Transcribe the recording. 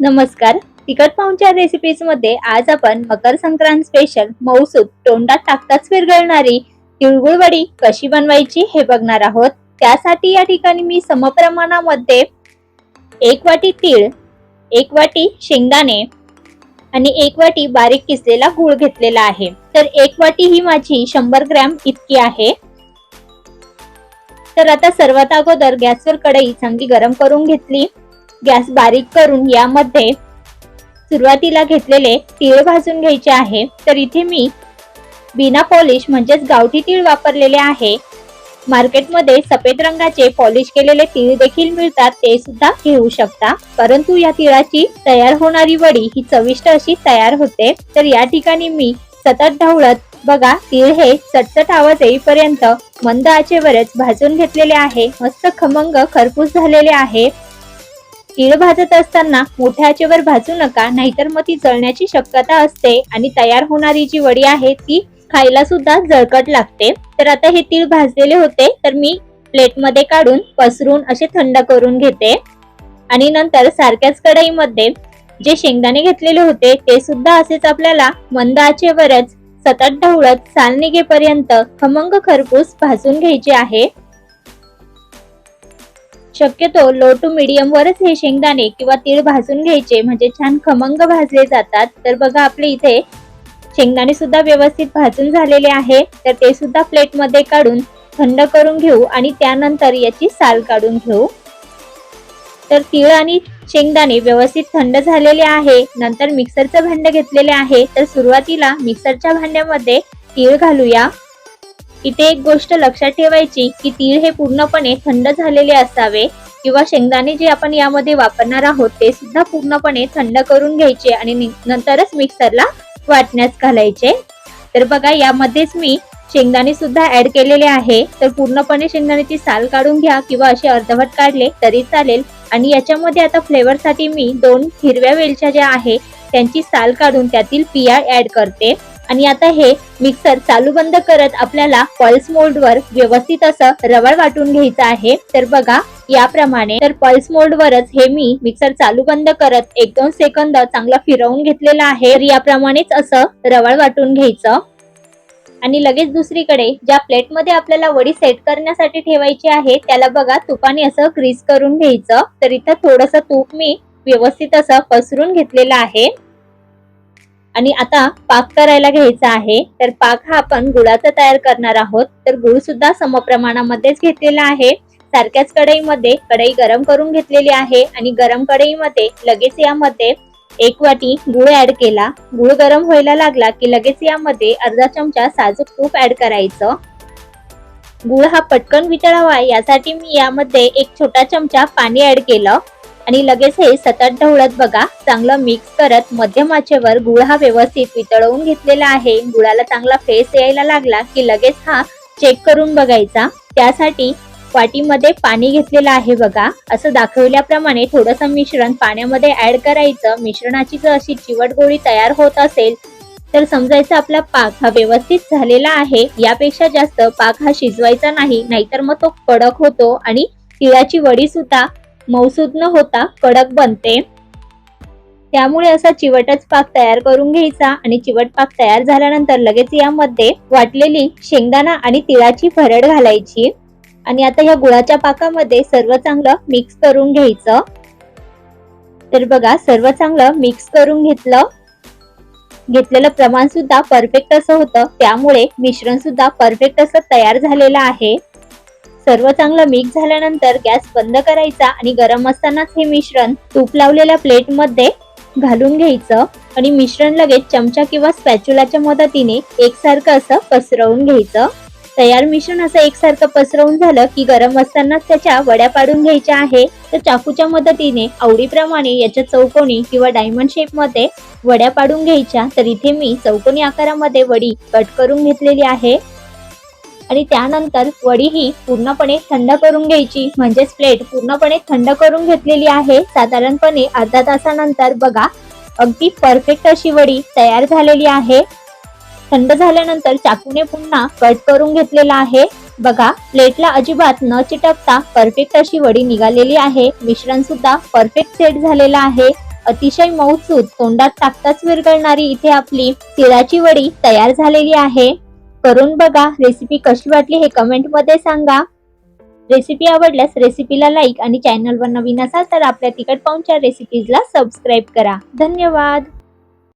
नमस्कार. तिखट पाहुणच्या रेसिपीजमध्ये आज आपण मकर संक्रांत स्पेशल मौसूद तोंडात टाकताच विरघळणारी तिळगुळ वडी कशी बनवायची हे बघणार आहोत. त्यासाठी या ठिकाणी मी समप्रमाणामध्ये एक वाटी तीळ एक वाटी शेंगदाणे आणि एक वाटी बारीक किसलेला गूळ घेतलेला आहे. तर एक वाटी ही माझी शंभर ग्रॅम इतकी आहे. तर आता सर्वात अगोदर गॅसवर कढई चांगली गरम करून घेतली. गॅस बारीक करून यामध्ये सुरुवातीला घेतलेले तीळ भाजून घ्यायचे आहे. तर इथे मी बिना पॉलिश म्हणजेच गावठी तीळ वापरलेले आहे. मार्केटमध्ये सफेद रंगाचे पॉलिश केलेले तीळ देखील मिळतात ते सुद्धा घेऊ शकता. परंतु या तिळाची तयार होणारी वडी ही चविष्ट अशी तयार होते. तर या ठिकाणी मी सतत ढवळत बघा तीळ हे चटचट आवाज येईपर्यंत मंद आचेवरच भाजून घेतलेले आहे. मस्त खमंग खरपूस झालेले आहे. तीळ भाजत असताना मोठ्या आचेवर भाजू नका नाहीतर मग ती जळण्याची शक्यता असते आणि तयार होणारी जी वडी आहे ती खायला सुद्धा जळकट लागते. तर आता हे तीळ भाजलेले होते तर मी प्लेटमध्ये काढून पसरून असे थंड करून घेते. आणि नंतर सारख्याच कढईमध्ये जे शेंगदाणे घेतलेले होते ते सुद्धा असेच आपल्याला मंद आचेवरच सतत ढवळत साल निघेपर्यंत खमंग खरपूस भाजून घ्यायचे आहे. शक्यतो लो टू मीडियम वरच हे शेंगदाणे किंवा तीळ भाजून घ्यायचे म्हणजे छान खमंग भाजले जातात. तर बघा आपले इथे शेंगदाणे सुद्धा व्यवस्थित भाजून झालेले आहे. तर ते सुद्धा प्लेटमध्ये काढून थंड करून घेऊ आणि त्यानंतर याची साल काढून घेऊ. तर तीळ आणि शेंगदाणे व्यवस्थित थंड झालेले आहे. नंतर मिक्सरचं भांड घेतलेले आहे. तर सुरुवातीला मिक्सरच्या भांड्यामध्ये तीळ घालूया. इथे एक गोष्ट लक्षात ठेवायची की तीळ हे पूर्णपणे थंड झालेले असावे किंवा शेंगदाणे जे आपण यामध्ये वापरणार आहोत ते सुद्धा पूर्णपणे थंड करून घ्यायचे आणि नंतरच मिक्सरला वाटण्यास घालायचे. तर बघा यामध्येच मी शेंगदाणे सुद्धा ऍड केलेले आहे. तर पूर्णपणे शेंगदाण्याची साल काढून घ्या किंवा असे अर्धवट काढले तरी चालेल. आणि याच्यामध्ये आता फ्लेवरसाठी मी दोन हिरव्या वेलच्या ज्या आहे त्यांची साल काढून त्यातील पिया ऍड करते. आणि आता हे मिक्सर चालू बंद करत आपल्याला पल्स मोल्ड वर व्यवस्थित असं रवळ वाटून घ्यायचं आहे. तर बघा याप्रमाणे तर पल्स मोल्ड वरच हे मी मिक्सर चालू बंद करत एक दोन सेकंद चांगला फिरवून घेतलेला आहे. तर याप्रमाणेच असं रवळ वाटून घ्यायचं. आणि लगेच दुसरीकडे ज्या प्लेटमध्ये आपल्याला वडी सेट करण्यासाठी ठेवायची आहे त्याला बघा तुपाने असं ग्रीस करून घ्यायचं. तर इथं थोडस तूप मी व्यवस्थित असं पसरून घेतलेलं आहे. आणि आता पाक करायला घ्यायचा आहे तर पाक हा आपण गुळाचा तयार करणार आहोत. तर गुळ सुद्धा समप्रमाणामध्येच घेतलेला आहे. सारख्याच कढईमध्ये कढई गरम करून घेतलेली आहे आणि गरम कढईमध्ये लगेच यामध्ये एक वाटी गुळ ऍड केला. गुळ गरम व्हायला लागला की लगेच यामध्ये अर्धा चमचा साजूक तूप ऍड करायचं. गुळ हा पटकन वितळावा यासाठी मी यामध्ये एक छोटा चमचा पाणी ऍड केलं. आणि लगेच हे सतत ढवळत बघा चांगलं मिक्स करत मध्यम आचेवर गुळ हा व्यवस्थित वितळवून घेतलेला आहे. गुळाला चांगला फेस यायला लागला की लगेच हा चेक करून बघायचा. त्यासाठी वाटीमध्ये पाणी घेतलेलं आहे बघा. असं दाखवल्याप्रमाणे थोडंसं मिश्रण पाण्यामध्ये ऍड करायचं. मिश्रणाची जर अशी चिवट गोळी तयार होत असेल तर समजायचं आपला पाक हा व्यवस्थित झालेला आहे. यापेक्षा जास्त पाक हा शिजवायचा नाही नाहीतर मग तो कडक होतो आणि तिळाची वडी सुद्धा मौसूद न होता कडक बनते. त्यामुळे असा चिवटच पाक तयार करून घ्यायचा आणि चिवट पाक तयार झाल्यानंतर लगेच यामध्ये वाटलेली शेंगदाणा आणि तिळाची भरड घालायची. आणि आता या गुळाच्या पाकामध्ये सर्व चांगलं मिक्स करून घ्यायचं. तर बघा सर्व चांगलं मिक्स करून घेतलं. घेतलेलं प्रमाण सुद्धा परफेक्ट असं होतं. त्यामुळे मिश्रण सुद्धा परफेक्ट असं तयार झालेलं आहे. सर्व चांगलं मिक्स झाल्यानंतर गॅस बंद करायचा आणि गरम असतानाच हे मिश्रण तूप लावलेल्या प्लेटमध्ये घालून घ्यायचं. आणि मिश्रण लगेच चमचा किंवा स्पॅच्युलाच्या मदतीने एकसारखं असं पसरवून घ्यायचं. तयार मिश्रण असं एकसारखं पसरवून झालं की गरम असतानाच त्याच्या वड्या पाडून घ्यायच्या आहे. तर चाकूच्या मदतीने आवडीप्रमाणे याच्या चौकोनी किंवा डायमंड शेपमध्ये वड्या पाडून घ्यायच्या. तर इथे मी चौकोनी आकारामध्ये वडी कट करून घेतलेली आहे. आणि त्यानंतर वडी ही पूर्णपणे थंड करून घ्यायची. म्हणजेच प्लेट पूर्णपणे थंड करून घेतलेली आहे. साधारणपणे अर्धा तासानंतर बघा अगदी परफेक्ट अशी वडी तयार झालेली आहे. थंड झाल्यानंतर चाकूने पुन्हा कट करून घेतलेला आहे. बघा प्लेटला अजिबात न चिटकता परफेक्ट अशी वडी निघालेली आहे. मिश्रण सुद्धा परफेक्ट सेट झालेला आहे. अतिशय मऊसूद तोंडात टाकताच विरघळणारी इथे आपली तिळाची वडी तयार झालेली आहे. करून बघा. रेसिपी कशी वाटली हे कमेंटमध्ये सांगा. रेसिपी आवडल्यास रेसिपीला लाईक आणि चॅनलवर नवीन असाल तर आपल्या तिकट पाहुणच्या रेसिपीजला सबस्क्राईब करा. धन्यवाद.